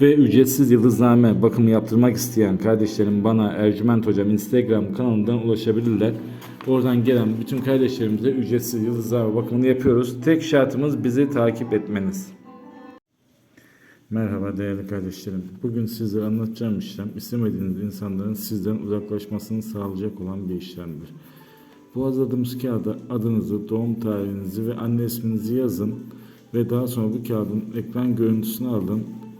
Ve ücretsiz yıldızname bakımı yaptırmak isteyen kardeşlerim bana Ercüment Hocam Instagram kanalından ulaşabilirler. Oradan gelen bütün kardeşlerimize ücretsiz yıldızlame bakımını yapıyoruz. Tek şartımız bizi takip etmeniz. Merhaba değerli kardeşlerim. Bugün sizlere anlatacağım işlem istemediğiniz insanların sizden uzaklaşmasını sağlayacak olan bir işlemdir. Bu hazırladığımız kağıda adınızı, doğum tarihinizi ve anne isminizi yazın ve daha sonra bu kağıdın ekran görüntüsünü alın,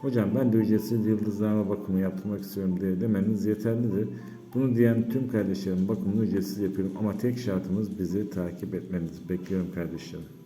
Hocam ben de ücretsiz yıldızlama bakımı yaptırmak istiyorum diye demeniz yeterlidir. Bunu diyen tüm kardeşlerim bakımını ücretsiz yapıyorum ama tek şartımız bizi takip etmeniz. Bekliyorum kardeşlerim.